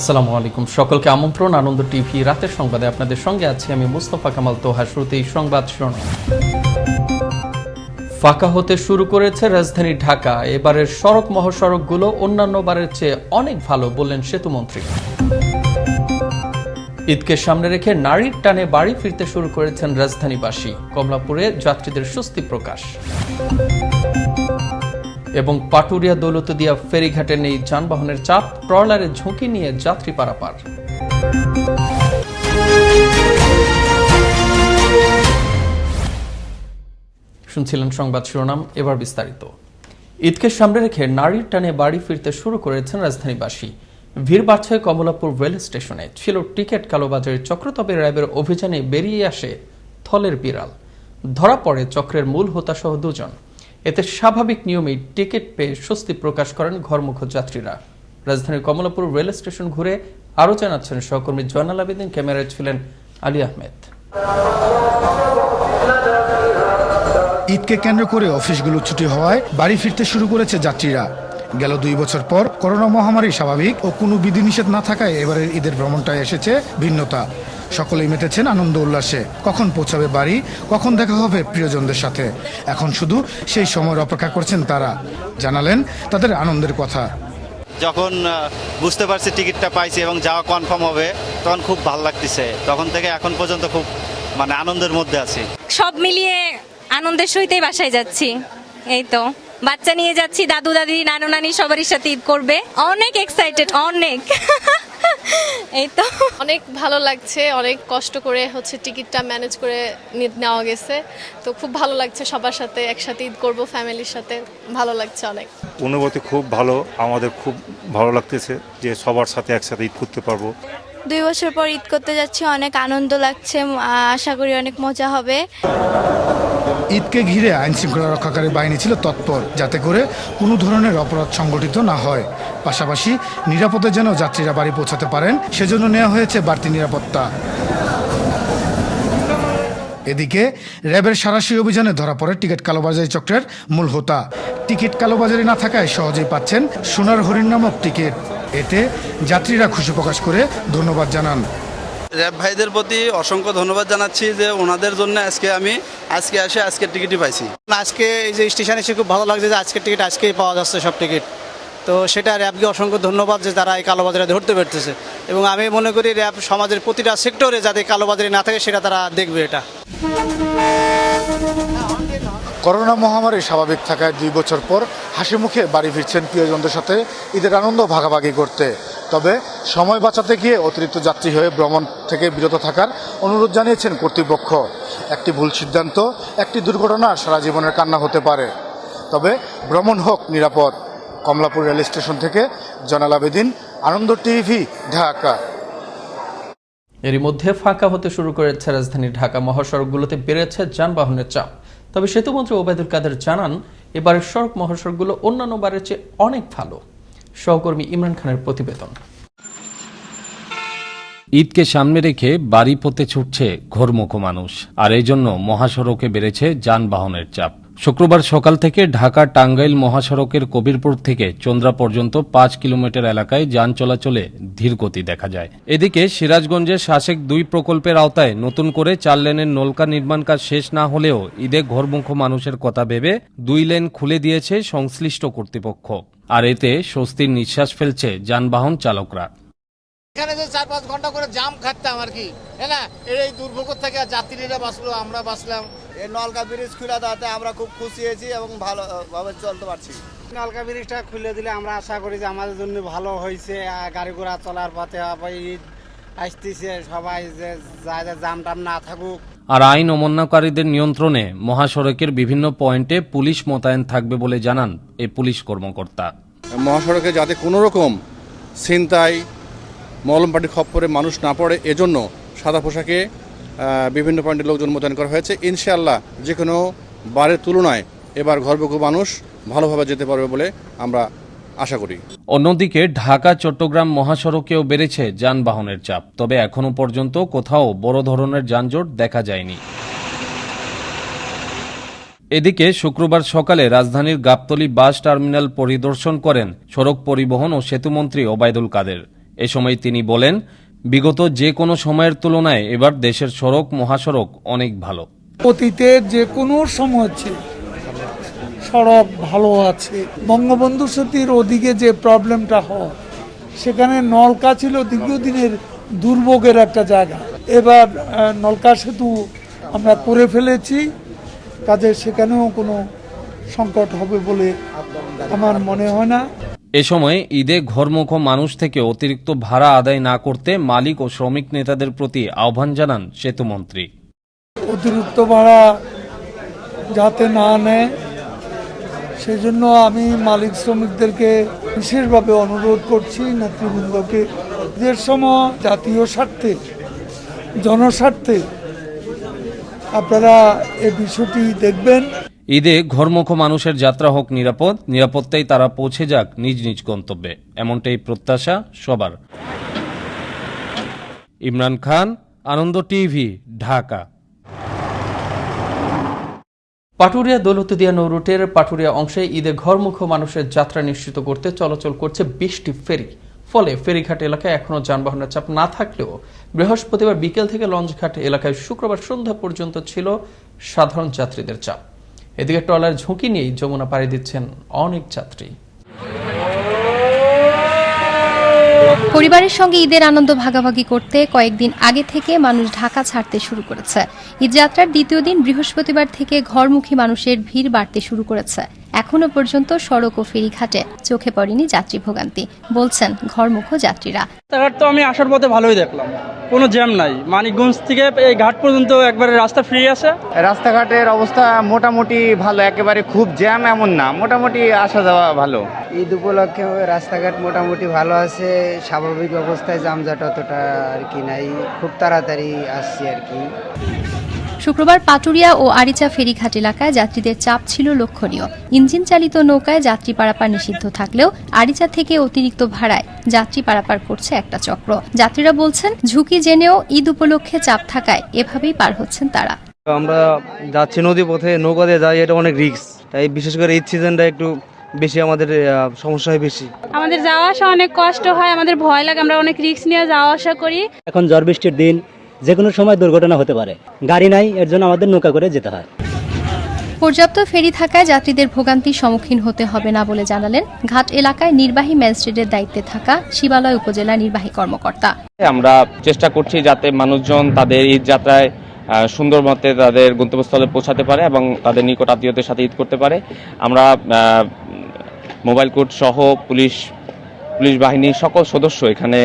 আসসালামু আলাইকুম। সকলকে আমন্ত্রণ, আনন্দ টিভি রাতের সংবাদে আপনাদের সঙ্গে আছি আমি মুস্তফা কামাল তোহা, শুরুতেই সংবাদ শিরোনাম ফাঁকা হতে শুরু করেছে রাজধানী ঢাকা। এবারের সড়ক মহাসড়কগুলো অন্যান্য বারের চেয়ে অনেক ভালো বললেন সেতুমন্ত্রী ঈদকে সামনে রেখে নারীর টানে বাড়ি ফিরতে শুরু করেছেন রাজধানীবাসী। কমলাপুরে যাত্রীদের স্বস্তি প্রকাশ। এবং পাটুরিয়া দৌলতদিয়া ফেরিঘাটে নেই যানবাহনের চাপ ট্রলারের ঝুঁকি নিয়ে যাত্রী পারাপার। শুনছিলেন সংবাদ শিরোনাম, এবার বিস্তারিত। ঈদকে সামনে রেখে নারীর টানে বাড়ি ফিরতে শুরু করেছেন রাজধানীবাসী। ভিড় বাড়ছে কমলাপুর রেল স্টেশনে। ছিল টিকিট কালোবাজারের চক্র, তবে র্যাবের অভিযানে বেরিয়ে আসে থলের বিড়াল। ধরা পড়ে চক্রের মূল হোতাসহ দুজন। এতে স্বাভাবিক নিয়মেই টিকিট পেয়ে স্বস্তি প্রকাশ করেন ঘরমুখ যাত্রীরা। রাজধানীর কমলাপুর রেল স্টেশন ঘুরে আরও জানাচ্ছেন সহকর্মী জয়নাল আবেদিন, ক্যামেরায় ছিলেন আলী আহমেদ। ঈদকে কেন্দ্র করে অফিসগুলো ছুটি হওয়ায় বাড়ি ফিরতে শুরু করেছে যাত্রীরা। গেল দুই বছর পর করোনা মহামারী স্বাভাবিক ও কোনো বিধিনিষেধ না থাকায় এবারের ঈদের ভ্রমণটায় এসেছে ভিন্নতা। সকলেই মেতেছেন আনন্দ উল্লাসে। কখন পৌঁছাবে বাড়ি? কখন দেখা হবে প্রিয়জনদের সাথে? এখন শুধু সেই সময়ের অপেক্ষা করছেন তারা। জানালেন তাদের আনন্দের কথা। যখন বুঝতে পারছি টিকিটটা পাইছি এবং যাওয়া কনফার্ম হবে তখন খুব ভালো লাগতেছে। তখন থেকে এখন পর্যন্ত খুব মানে আনন্দের মধ্যে আছি। সব মিলিয়ে আনন্দের সহিতই বাসায় যাচ্ছি। এই তো। বাচ্চা নিয়ে যাচ্ছি দাদু দাদি নানু নানি সবারই সাথে ঈদ করবে। অনেক এক্সাইটেড অনেক। এই তো। অনেক ভালো লাগছে অনেক কষ্ট করে হচ্ছে টিকিটটা ম্যানেজ করে নেওয়া গেছে। তো খুব ভালো লাগছে সবার সাথে একসাথে ঈদ করব ফ্যামিলির সাথে। ভালো লাগছে অনেক। অনুভূতি খুব ভালো আমাদের খুব ভালো লাগতেছে যে সবার সাথে একসাথে ঈদ করতে পারব। দুই বছর পর ঈদ করতে যাচ্ছি অনেক আনন্দ লাগছে আশা করি অনেক মজা হবে। ঈদকে ঘিরে আইন শৃঙ্খলা রক্ষাকারী বাহিনী ছিল তৎপর যাতে করে কোনো ধরনের অপরাধ সংগঠিত না হয়। পাশাপাশি নিরাপদে যেন যাত্রীরা বাড়ি পৌঁছাতে পারেন সেজন্য নেওয়া হয়েছে বাড়তি নিরাপত্তা। এদিকে র্যাবের সারাশি অভিযানে ধরা পড়ে টিকিট কালোবাজারি চক্রের মূল হোতা। টিকিট কালোবাজারি না থাকায় সহজেই পাচ্ছেন সোনার হরিণ নামক টিকিট। এতে যাত্রীরা খুশি প্রকাশ করে ধন্যবাদ জানান। র্যাব ভাইদের প্রতি অসংখ্য ধন্যবাদ জানাচ্ছি যে ওনাদের জন্য আজকে আমি আজকে এসে আজকের টিকিটই পাইছি। আজকে এই যে স্টেশনে এসে খুব ভালো লাগছে যে আজকের টিকিট আজকেই পাওয়া যাচ্ছে সব টিকিট। তো সেটা র্যাবকে অসংখ্য ধন্যবাদ যে তারা এই কালোবাজারে ধরতে পারতেছে। এবং আমি মনে করি র্যাব সমাজের প্রতিটা সেক্টরে যাতে কালোবাজারি না থাকে, সেটা তারা দেখবে এটা। করোনা মহামারী স্বাভাবিক থাকায় দুই বছর পর হাসি মুখে বাড়ি ফিরছেন প্রিয়জনদের সাথে। ঈদের আনন্দ ভাগাভাগি করতে। তবে সময় বাঁচাতে গিয়ে অতিরিক্ত যাত্রী হয়ে ভ্রমণ থেকে বিরত থাকার অনুরোধ জানিয়েছেন কর্তৃপক্ষ। একটি ভুল সিদ্ধান্ত, একটি দুর্ঘটনা সারা জীবনের কান্না হতে পারে। তবে ভ্রমণ হোক নিরাপদ। কমলাপুর রেল স্টেশন থেকে জনাল আবেদিন আনন্দ টিভি ঢাকা। এরই মধ্যে ফাঁকা হতে শুরু করেছে রাজধানীর ঢাকা মহাসড়কগুলোতে বেড়েছে যানবাহনের চাপ। তবে সেতুমন্ত্রী ওবায়দুল কাদের জানান এবারের সড়ক মহাসড়কগুলো অন্যান্য বারের চেয়ে অনেক ভালো। সহকর্মী ইমরান খানের প্রতিবেদন। ঈদকে সামনে রেখে বাড়ি পথে ছুটছে ঘোরমুখ মানুষ আর এই জন্য মহাসড়কে বেড়েছে যানবাহনের চাপ। শুক্রবার সকাল থেকে ঢাকা টাঙ্গাইল মহাসড়কের কবিরপুর থেকে চন্দ্রা পর্যন্ত পাঁচ কিলোমিটার এলাকায় যান চলাচলে ধীর গতি দেখা যায়। এদিকে সিরাজগঞ্জের শাসেক দুই প্রকল্পের আওতায় নতুন করে চার লেনের নলকা নির্মাণ কাজ শেষ না হলেও ঈদে ঘরমুখ মানুষের কথা ভেবে দুই লেন খুলে দিয়েছে সংশ্লিষ্ট কর্তৃপক্ষ। আর এতে স্বস্তির নিঃশ্বাস ফেলছে যানবাহন চালকরা। এখানে যে চার পাঁচ ঘণ্টা করে জাম খাটতাম আর কি হ্যাঁ না? এই দুর্ভোগ থেকে যাত্রীরা বাঁচলো আমরা বাঁচলাম। এই নলকা ব্রিজ খুলে দেওয়াতে আমরা খুব খুশি হয়েছি এবং ভালোভাবে চলতে পারছি। নলকা ব্রিজটা খুলে দিলে আমরা আশা করি যে আমাদের জন্য ভালো হয়েছে গাড়ি ঘোড়া চলার পথে ঈদ আসতেছে সবাই যে যায় যে জাম টাম না থাকুক। আর আইন অমান্যকারীদের নিয়ন্ত্রণে মহাসড়কের বিভিন্ন পয়েন্টে পুলিশ মোতায়েন থাকবে বলে জানান এই পুলিশ কর্মকর্তা। মহাসড়কে যাতে কোনো রকম ছিনতাই মলমপাটি খপ্পরে মানুষ না পড়ে, এজন্য সাদা পোশাকে বিভিন্ন পয়েন্টে লোকজন মোতায়েন করা হয়েছে। ইনশাআল্লাহ যে কোনো বারের তুলনায় এবার ঘরবুকু মানুষ ভালোভাবে যেতে পারবে বলে আমরা আশা করি। অন্যদিকে ঢাকা, চট্টগ্রাম মহাসড়কেও বেড়েছে যানবাহনের চাপ। তবে এখনও পর্যন্ত কোথাও বড় ধরনের যানজট দেখা যায়নি। এদিকে শুক্রবার সকালে রাজধানীর গাবতলী বাস টার্মিনাল পরিদর্শন করেন সড়ক পরিবহন ও সেতুমন্ত্রী ওবায়দুল কাদের। এ সময় তিনি বলেন, বিগত যে কোনো সময়ের তুলনায় এবার দেশের সড়ক, মহাসড়ক অনেক ভালো। অতীতের যে কোনো সময় ছিল, সড়ক ভালো আছে। বঙ্গবন্ধু সেতুর ওদিকে যে প্রবলেমটা হয়, সেখানে নলকা ছিল দীর্ঘদিনের দুর্ভোগের একটা জায়গা। এবার নলকা সেতু আমরা করে ফেলেছি, কাজে সেখানেও কোনো সংকট হবে বলে আমার মনে হয় না। এ সময় ঈদে ঘরমুখ মানুষ থেকে অতিরিক্ত ভাড়া আদায় না করতে মালিক ও শ্রমিক নেতাদের প্রতি আহ্বান জানান সেতুমন্ত্রী। অতিরিক্ত ভাড়া যাতে না নেয়, সেজন্য আমি মালিক শ্রমিকদেরকে বিশেষভাবে অনুরোধ করছি, নেতৃবৃন্দকে ঈদের সময় জাতীয় স্বার্থে, জনস্বার্থে আপনারা এই বিষয়টি দেখবেন। ঈদে ঘরমুখ মানুষের যাত্রা হোক নিরাপদ, নিরাপত্তায় তারা পৌঁছে যাক নিজ নিজ গন্তব্যে। এমনটাই প্রত্যাশা সবার। ইমরান খান, আনন্দ টিভি, ঢাকা। পাটুরিয়া দৌলতদিয়া নৌ রুটের পাটুরিয়া অংশে ঈদে ঘরমুখ মানুষের যাত্রা নিশ্চিত করতে চলাচল করছে বিশটি ফেরি। ফলে ফেরিঘাট এলাকায় এখনও যানবাহনের চাপ না থাকলেও বৃহস্পতিবার বিকেল থেকে লঞ্চঘাট এলাকায় শুক্রবার সন্ধ্যা পর্যন্ত ছিল সাধারণ যাত্রীদের চাপ। এদিকে ট্রলার ঝুঁকি নিয়েই যমুনা পাড়ি দিচ্ছেন অনেক যাত্রী পরিবারের সঙ্গে ঈদের আনন্দ ভাগাভাগি করতে কয়েকদিন আগে থেকে মানুষ ঢাকা ছাড়তে শুরু করেছে। ঈদযাত্রার দ্বিতীয় দিন বৃহস্পতিবার থেকে ঘরমুখী মানুষের ভিড় বাড়তে শুরু করেছে। এখনও পর্যন্ত সড়ক ও ফেরিঘাটে চোখে পড়েনি যাত্রী ভোগান্তি। বলছেন ঘরমুখ যাত্রীরা। রাস্তাঘাট তো আমি আসার পথে ভালোই দেখলাম। কোনো জ্যাম নাই। মানিকগঞ্জ থেকে এই ঘাট পর্যন্ত একবারে রাস্তা ফ্রি আছে। রাস্তাঘাটের অবস্থা মোটামুটি ভালো। একেবারে খুব জ্যাম এমন না। মোটামুটি আসা যাওয়া ভালো। ঈদ উপলক্ষে রাস্তাঘাট মোটামুটি ভালো আছে। স্বাভাবিক অবস্থায় জামজাট অতটা আর কি নাই। খুব তাড়াতাড়ি আসছি আর কি। শুক্রবার পাটুরিয়া ও আরিচা ফেরিঘাট এলাকায় যাত্রীদের চাপ ছিল লক্ষণীয়। ইঞ্জিন চালিত নৌকায় যাত্রী পারাপার নিষিদ্ধ থাকলেও আরিচা থেকে অতিরিক্ত ভাড়ায় যাত্রী পারাপার করছে একটা চক্র। যাত্রীরা বলছেন ঝুঁকি জেনেও ঈদ উপলক্ষে চাপ থাকায় এভাবেই পার হচ্ছেন তারা। আমরা যাচ্ছি নদী পথে নৌকাতে যাই এটা অনেক রিস্ক। তাই বিশেষ করে ঈদ সিজনটা একটু বেশি আমাদের সমস্যা হয় বেশি। আমাদের যাওয়া আসা অনেক কষ্ট হয় আমাদের ভয় লাগে আমরা অনেক রিস্ক নিয়ে যাওয়া আসা করি। এখন ঝড় বৃষ্টির দিন যে কোনো সময় দুর্ঘটনা হতে পারে। গাড়ি নাই এর জন্য আমাদের নৌকা করে যেতে হয়। পর্যাপ্ত ফেরি থাকায় যাত্রীদের ভোগান্তির সম্মুখীন হতে হবে না বলে জানালেন ঘাট এলাকায় নির্বাহী ম্যাজিস্ট্রেটের দায়িত্বে থাকা শিবালয় উপজেলা নির্বাহী কর্মকর্তা। আমরা চেষ্টা করছি যাতে মানুষজন তাদের ঈদ যাত্রায় সুন্দর মতে তাদের গন্তব্যস্থলে পৌঁছাতে পারে এবং তাদের নিকট আত্মীয়দের সাথে ঈদ করতে পারে। আমরা মোবাইল কোর্ট সহ পুলিশ পুলিশ বাহিনীর সকল সদস্য এখানে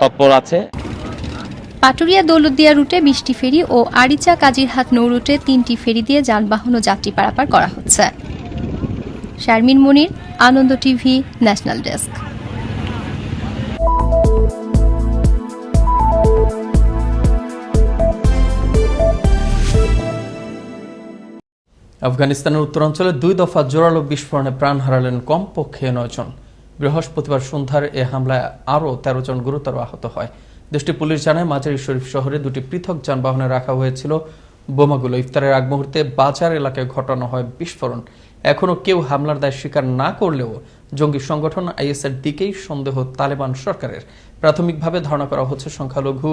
তৎপর আছে। পাটুরিয়া দৌলতদিয়া রুটে বিশটি ফেরি ও আরিচা কাজিরহাট নৌ রুটে তিনটি ফেরি দিয়ে যানবাহন ও যাত্রী পারাপার করা হচ্ছে। Sharmin Monir, Ananda TV, national desk. আফগানিস্তানের উত্তরাঞ্চলে দুই দফা জোরালো বিস্ফোরণে প্রাণ হারালেন কমপক্ষে নয়জন। বৃহস্পতিবার সন্ধ্যার এ হামলায় আরও তেরো জন গুরুতর আহত হয়। দেশটি পুলিশ জানায় মাজারি শরীফ শহরে দুটি পৃথক যানবাহনে রাখা হয়েছিল বোমাগুলো। ইফতারের আগ মুহূর্তে বাজার এলাকায় ঘটানো হয় বিস্ফোরণ। এখনও কেউ হামলার দায় স্বীকার না করলেও জঙ্গি সংগঠন আইএসের দিকেই সন্দেহ তালেবান সরকারের। প্রাথমিকভাবে ধারণা করা হচ্ছে, সংখ্যালঘু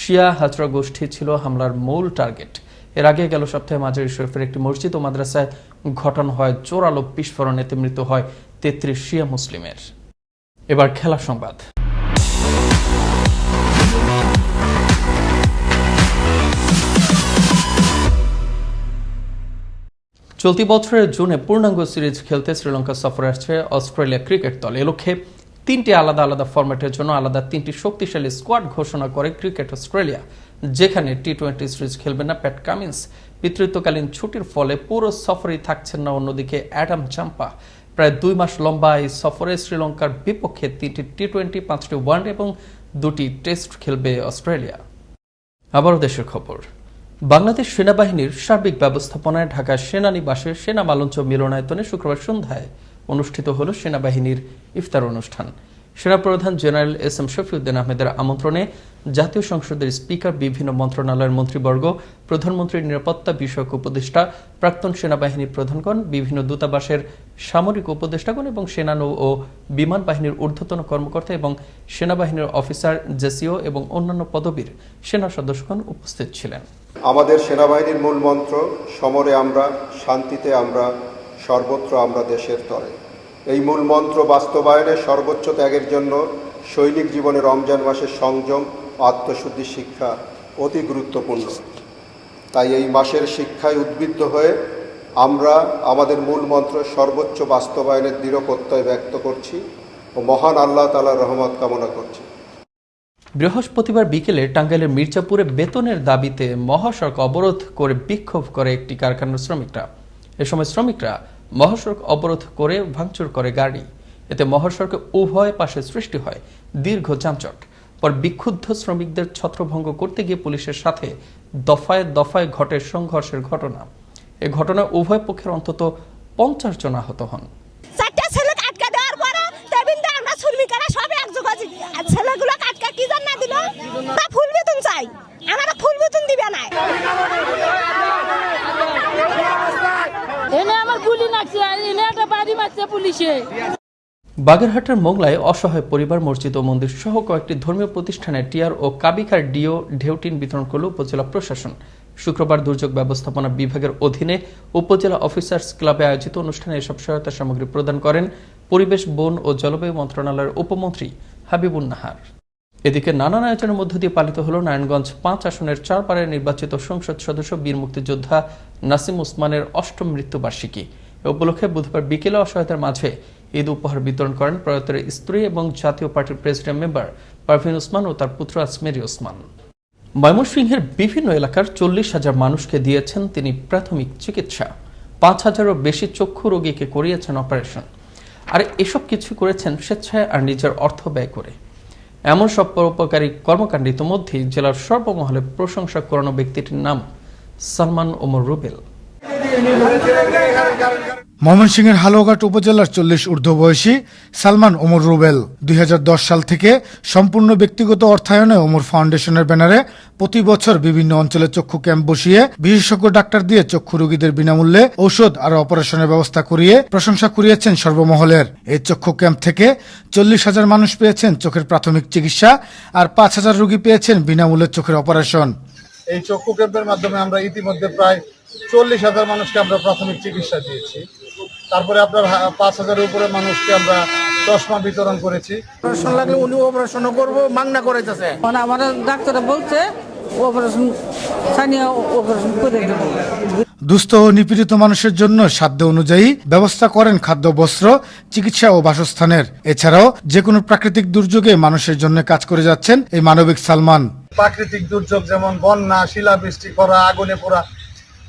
শিয়া হাজরা গোষ্ঠী ছিল হামলার মূল টার্গেট। এর আগে গেল সপ্তাহে মাজারি শরীফের একটি মসজিদ ও মাদ্রাসায় ঘটানো হয় জোরালো বিস্ফোরণ এতে মৃত্যু হয় তেত্রিশ শিয়া মুসলিমের। এবার খেলা সংবাদ। চলতি বছরের জুনে পূর্ণাঙ্গ সিরিজ খেলতে শ্রীলঙ্কা সফরে আসছে অস্ট্রেলিয়া ক্রিকেট দল। এ লক্ষ্যে তিনটি আলাদা আলাদা ফরম্যাটের জন্য আলাদা তিনটি শক্তিশালী স্কোয়াড ঘোষণা করে ক্রিকেট অস্ট্রেলিয়া, যেখানে টি টোয়েন্টি সিরিজ খেলবেন না প্যাট কামিন্স। পিতৃত্বকালীন ছুটির ফলে পুরো সফরেই থাকছেন না অন্যদিকে অ্যাডাম চাম্পা প্রায় দুই মাস লম্বা এই সফরে শ্রীলঙ্কার বিপক্ষে তিনটি টি টোয়েন্টি পাঁচটি ওয়ানডে এবং দুটি টেস্ট খেলবে অস্ট্রেলিয়া। আবারও দেশের খবর। বাংলাদেশ সেনাবাহিনীর সার্বিক ব্যবস্থাপনায় ঢাকা সেনানিবাসে সেনা মালঞ্চ মিলনায়তনে শুক্রবার সন্ধ্যায় অনুষ্ঠিত হল সেনাবাহিনীর ইফতার অনুষ্ঠান। সেনাপ্রধান জেনারেল এস এম শফিউদ্দিন আহমেদের আমন্ত্রণে জাতীয় সংসদের স্পিকার, বিভিন্ন মন্ত্রণালয়ের মন্ত্রীবর্গ, প্রধানমন্ত্রীর নিরাপত্তা বিষয়ক উপদেষ্টা, প্রাক্তন সেনাবাহিনী প্রধানগণ, বিভিন্ন দূতাবাসের সামরিক উপদেষ্টাগণ এবং সেনানৌ ও বিমান বাহিনীর ঊর্ধ্বতন কর্মকর্তা এবং সেনাবাহিনীর অফিসার, জেসিও এবং অন্যান্য পদবীর সেনা সদস্যগণ উপস্থিত ছিলেন। আমাদের সেনাবাহিনীর মূল মন্ত্র, সমরে আমরা, শান্তিতে আমরা, সর্বত্র আমরা দেশের তরে। এই মূল মন্ত্র বাস্তবায়নে সর্বোচ্চ ত্যাগের জন্য সৈনিক জীবনে রমজান মাসের সংযম, আত্মশুদ্ধি, শিক্ষা অতি গুরুত্বপূর্ণ। তাই এই মাসের শিক্ষায় উদ্বুদ্ধ হয়ে আমরা আমাদের মূল মন্ত্র সর্বোচ্চ বাস্তবায়নের দৃঢ় প্রত্যয় ব্যক্ত করছি ও মহান আল্লাহ তালার রহমত কামনা করছি। বৃহস্পতিবার বিকেলে টাঙ্গাইলের মির্জাপুরে বেতনের দাবিতে মহাসড়ক অবরোধ করে বিক্ষোভ করে একটি কারখানার শ্রমিকরা। এ সময় শ্রমিকরা মহাসড়ক অবরোধ করে ভাঙচুর করে গাড়ি। এতে মহাসড়কে উভয় পাশে সৃষ্টি হয় দীর্ঘ যানজট। পর বিক্ষুব্ধ শ্রমিকদের ছত্রভঙ্গ করতে গিয়ে পুলিশের সাথে দফায় দফায় ঘটে সংঘর্ষের ঘটনা। এ ঘটনায় উভয় পক্ষের অন্তত পঞ্চাশ জন আহত হন। তা ফুল বেতন চাই। আমরা ফুল বেতন দিবে না। এনে আমার গুলি নাকছে এনে একটা বাড়ি মারছে পুলিশে। বাগেরহাটের মোংলায় অসহায় পরিবার মসজিদ ও মন্দির সহ কয়েকটি ধর্মীয় প্রতিষ্ঠানে টিআর ও কাবিকার ডিও ঢেউটিন বিতরণ করল উপজেলা প্রশাসন। শুক্রবার দুর্যোগ ব্যবস্থাপনা বিভাগের অধীনে উপজেলা অফিসার্স ক্লাবে আয়োজিত অনুষ্ঠানে এসব সহায়তা সামগ্রী প্রদান করেন পরিবেশ বন ও জলবায়ু মন্ত্রণালয়ের উপমন্ত্রী হাবিবুন নাহার। এদিকে নানান আয়োজনের মধ্য দিয়ে পালিত হল নারায়ণগঞ্জ পাঁচ আসনের চারপাড়ের নির্বাচিত সংসদ সদস্য, বীর মুক্তিযোদ্ধা নাসিম উসমানের অষ্টম মৃত্যুবার্ষিকী। এ উপলক্ষে বুধবার বিকেলে অসহায়তার মাঝে ঈদ উপহার বিতরণ করেন প্রয়াতের স্ত্রী এবং জাতীয় পার্টির প্রেসিডেন্ট মেম্বার পারভিন উসমান ও তার পুত্র আসমেরি ওসমান ময়মনসিংহের বিভিন্ন এলাকার চল্লিশ হাজার মানুষকে দিয়েছেন তিনি প্রাথমিক চিকিৎসা। পাঁচ হাজারও বেশি চক্ষু রোগীকে করিয়েছেন অপারেশন। আর এসব কিছু করেছেন স্বেচ্ছায় আর নিজের অর্থ ব্যয় করে। এমন সব পরোপকারী কর্মকাণ্ড ইতোমধ্যেই জেলার সর্বমহলে প্রশংসা করানো ব্যক্তিটির নাম সালমান ওমর রুবেল। ময়মনসিংহের হালুয়াঘাট উপজেলার চল্লিশ ঊর্ধ্ব বয়সী সালমান ওমর রুবেল দুই হাজার দশ সাল থেকে সম্পূর্ণ ব্যক্তিগত অর্থায়নে ওমর ফাউন্ডেশনের ব্যানারে প্রতি বছর বিভিন্ন অঞ্চলে চক্ষু ক্যাম্প বসিয়ে বিশেষজ্ঞ ডাক্তার দিয়ে চক্ষু রোগীদের বিনামূল্যে ঔষধ আর অপারেশনের ব্যবস্থা করিয়ে প্রশংসা কুড়িয়েছেন সর্বমহলের। এই চক্ষু ক্যাম্প থেকে চল্লিশ হাজার মানুষ পেয়েছেন চোখের প্রাথমিক চিকিৎসা আর পাঁচ হাজার রোগী পেয়েছেন বিনামূল্যে চোখের অপারেশন। এই চক্ষু ক্যাম্পের মাধ্যমে আমরা ইতিমধ্যে প্রায় চল্লিশ হাজার মানুষকে আমরা প্রাথমিক চিকিৎসা দিয়েছি। তারপরে আপনার পাঁচ হাজারের উপরে মানুষকে আমরা চশমা বিতরণ করেছি। অপারেশন লাগলে উনি অপারেশন করব মাংনা করাইতেছে। মানে আমার ডাক্তার বলছে অপারেশন স্থানীয় অপারেশন করে দেবো। দুস্থ ও নিপীড়িত মানুষের জন্য সাধ্য অনুযায়ী ব্যবস্থা করেন খাদ্য বস্ত্র চিকিৎসা ও বাসস্থানের। এছাড়াও যে কোনো প্রাকৃতিক দুর্যোগে মানুষের জন্য কাজ করে যাচ্ছেন এই মানবিক সালমান। প্রাকৃতিক দুর্যোগ যেমন বন্যা শিলাবৃষ্টি করা আগুনে পোড়া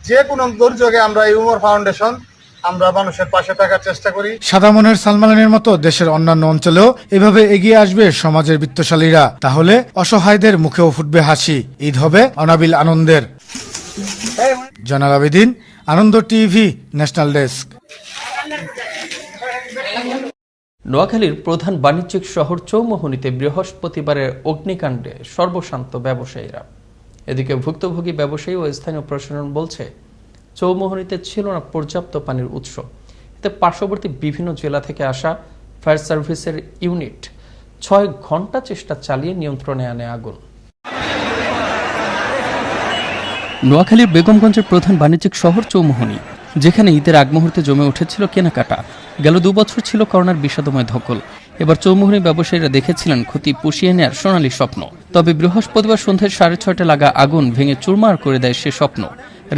যে কোনো দুর্যোগে আমরা এই উমর ফাউন্ডেশন আমরা মানুষের পাশে থাকার চেষ্টা করি। সাদা মনের সালমানের মতো দেশের অন্যান্য অঞ্চলেও এভাবে এগিয়ে আসবে সমাজের বিত্তশালীরা। তাহলে অসহায়দের মুখেও ফুটবে হাসি। ঈদ হবে অনাবিল আনন্দের। Zainal Abedin Ananda TV national desk. নোয়াখালীর প্রধান বাণিজ্যিক শহর চৌমোহনীতে বৃহস্পতিবারের অগ্নিকাণ্ডে সর্বশান্ত ব্যবসায়ীরা। এদিকে ভুক্তভোগী ব্যবসায়ী ও স্থানীয় প্রশাসন বলছে চৌমোহনীতে ছিল না পর্যাপ্ত পানির উৎস। এতে পার্শ্ববর্তী বিভিন্ন জেলা থেকে আসা ফায়ার সার্ভিসের ইউনিট ছয় ঘণ্টা চেষ্টা চালিয়ে নিয়ন্ত্রণে আনে আগুন। নোয়াখালীর বেগমগঞ্জের প্রধান বাণিজ্যিক শহর চৌমোহনী, যেখানে ঈদের আগ মুহূর্তে জমে উঠেছিল কেনাকাটা। গেল দুবছর ছিল করোনার বিষাদময় ধকল। এবার চৌমোহনী ব্যবসায়ীরা দেখেছিলেন ক্ষতি পুষিয়ে নেয়ার সোনালী স্বপ্ন। তবে বৃহস্পতিবার সন্ধ্যায় সাড়ে ছয়টা লাগা আগুন ভেঙে চুরমার করে দেয় সে স্বপ্ন।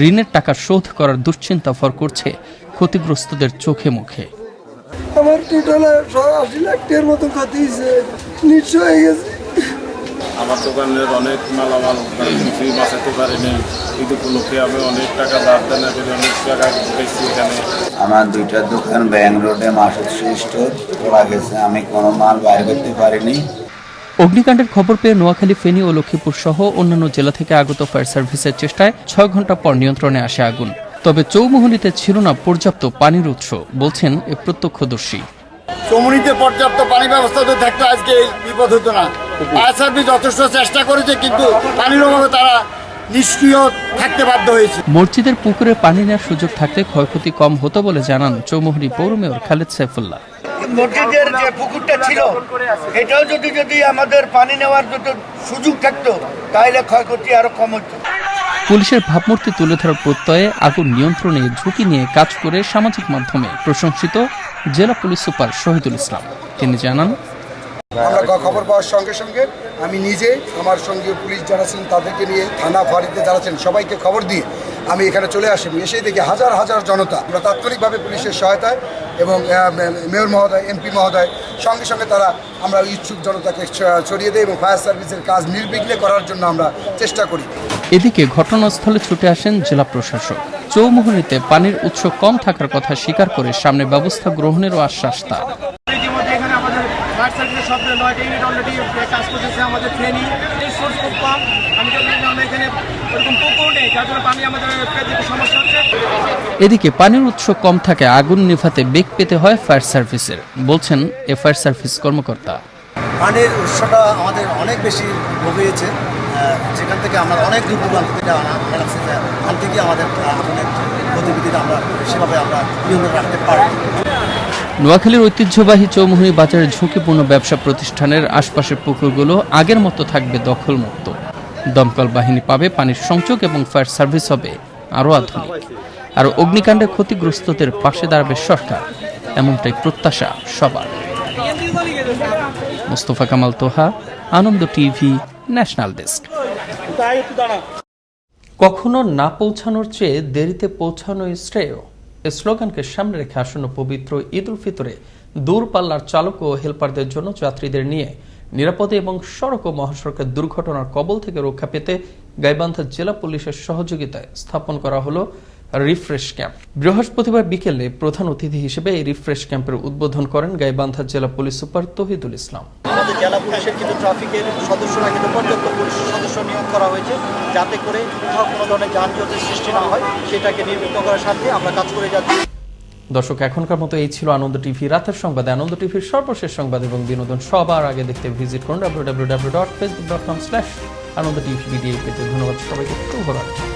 ঋণের টাকা শোধ করার দুশ্চিন্তা ফর করছে ক্ষতিগ্রস্তদের চোখে মুখে। আমার টোটালে আশি লাখ টাকার মতো ক্ষতি হয়েছে। নিশ্চয় হয়ে গেছে। আমার দোকানের অনেক মালামাল কিছুই বাঁচাতে পারিনি। ঈদ উপলক্ষে আমি অনেক টাকা ধার দেনা করে অনেক টাকা পেয়েছি এখানে। আমার দুইটা দোকান ব্যাংক রোডে মাসুদ স্টোর গেছে। আমি কোনো মাল বাইর করতে পারিনি। অগ্নিকাণ্ডের খবর পেয়ে নোয়াখালী ফেনী ও লক্ষ্মীপুর সহ অন্যান্য জেলা থেকে আগত ফায়ার সার্ভিসের চেষ্টায় ছয় ঘণ্টা পর নিয়ন্ত্রণে আসে আগুন। তবে চৌমোহনীতে ছিল না পর্যাপ্ত পানির উৎস বলছেন এ প্রত্যক্ষদর্শী। চমুনিতে পর্যাপ্ত পানি ব্যবস্থা তো আজকে এই বিপদ হতো না। ফায়ার সার্ভিস যথেষ্ট চেষ্টা করেছে কিন্তু পানির অভাবে তারা নিষ্ক্রিয় থাকতে বাধ্য হয়েছে। মসজিদের পুকুরে পানি নেওয়ার সুযোগ থাকলে ক্ষয়ক্ষতি কম হতো বলে জানান চৌমুহনী পৌর মেয়র খালেদ সাইফুল্লাহ। মসজিদের যে পুকুরটা ছিল এটাও যদি যদি আমাদের পানি নেওয়ার যদি সুযোগ থাকতো তাহলে ক্ষয়ক্ষতি আরও কম হতো। পুলিশের ভাবমূর্তি তুলে ধরার প্রত্যয়ে আগুন নিয়ন্ত্রণে ঝুঁকি নিয়ে কাজ করে সামাজিক মাধ্যমে প্রশংসিত জেলা পুলিশ সুপার শহীদুল ইসলাম। তিনি জানান আমরা খবর পাওয়ার সঙ্গে সঙ্গে আমি নিজে আমার সঙ্গে পুলিশ যারা ছিলেন তাদেরকে নিয়ে থানা ফাঁড়িতে যারা ছিলেন সবাইকে খবর দিয়ে আমি এখানে চলে আসি এসেই দেখি হাজার হাজার জনতা। আমরা তাৎক্ষণিকভাবে পুলিশের সহায়তায় এবং মেয়র মহোদয় এমপি মহোদয় সঙ্গে সঙ্গে তারা আমরা ইচ্ছুক জনতাকে ছড়িয়ে দেয় এবং ফায়ার সার্ভিসের কাজ নির্বিঘ্নে করার জন্য আমরা চেষ্টা করি। এদিকে ঘটনাস্থলে ছুটে আসেন জেলা প্রশাসক। চৌমুহনীতে পানির উৎস কম থাকার কথা স্বীকার করে সামনে ব্যবস্থা গ্রহণেরও আশ্বাস তার। আমাদের ফায়ার সার্ভিসের সব নয়টা ইউনিট অলরেডি কাজ করতেছে আমাদের ট্রেনিং সোর্স খুব কম। আমি তো এখানে এদিকে পানির উৎস কম থাকে আগুন নিভাতে বেগ পেতে হয় ফায়ার সার্ভিসের বলছেন এ ফায়ার সার্ভিস কর্মকর্তা। পানির উৎসটা আমাদের অনেক বেশি ভোগিয়েছে যেখান থেকে আমরা অনেক দূর দূরান্ত থেকে আনতে গিয়ে আমাদের আগুনের গতিবিধিটা আমরা সেভাবে আমরা নিয়ন্ত্রণ রাখতে পারি নোয়াখালীর ঐতিহ্যবাহী চৌমুহনী বাজারের ঝুঁকিপূর্ণ ব্যবসা প্রতিষ্ঠানের আশপাশের পুকুরগুলো আগের মতো থাকবে দখলমুক্ত। দমকল বাহিনী পাবে, পানির সংযোগ এবং ফায়ার সার্ভিস হবে আরও আধুনিক। আর অগ্নিকাণ্ডে ক্ষতিগ্রস্তদের পাশে দাঁড়াবে সরকার, এমনটাই প্রত্যাশা সবার। Mostafa Kamal Toha, Ananda TV, national desk. কখনো না পৌঁছানোর চেয়ে দেরিতে পৌঁছানোই শ্রেয়। এ স্লোগানকে সামনে রেখে আসন্ন পবিত্র ঈদ উল ফিতরে দূরপাল্লার চালক ও হেলপারদের জন্য যাত্রীদের নিয়ে নিরাপদে এবং সড়ক ও মহাসড়কের দুর্ঘটনার কবল থেকে রক্ষা পেতে গাইবান্ধা জেলা পুলিশের সহযোগিতায় স্থাপন করা হলো রিফ্রেশ ক্যাম্প। বৃহস্পতিবার বিকেলে প্রধান অতিথি হিসেবে এই রিফ্রেশ ক্যাম্পের উদ্বোধন করেন গাইবান্ধা জেলা পুলিশ সুপার তহিদুল ইসলাম। আমাদের জেলা পুলিশের কিন্তু ট্রাফিকের সদস্যরা কিন্তু পর্যাপ্ত পুলিশ সদস্য নিয়োগ করা হয়েছে, যাতে করে কোনো ধরনের যানজটের সৃষ্টি না হয়, সেটাকে নির্মিত করার সাথে আমরা কাজ করে যাচ্ছি। দর্শক, এখনকার মতো এই ছিল আনন্দ টিভি। রাতের সংবাদে আনন্দ টিভির সর্বশেষ সংবাদ এবং বিনোদন সবার আগে দেখতে ভিজিট করুন W W W dot Facebook dot com slash Ananda TV video পেতে ধন্যবাদ সবাইকে। শুভরাত্রি।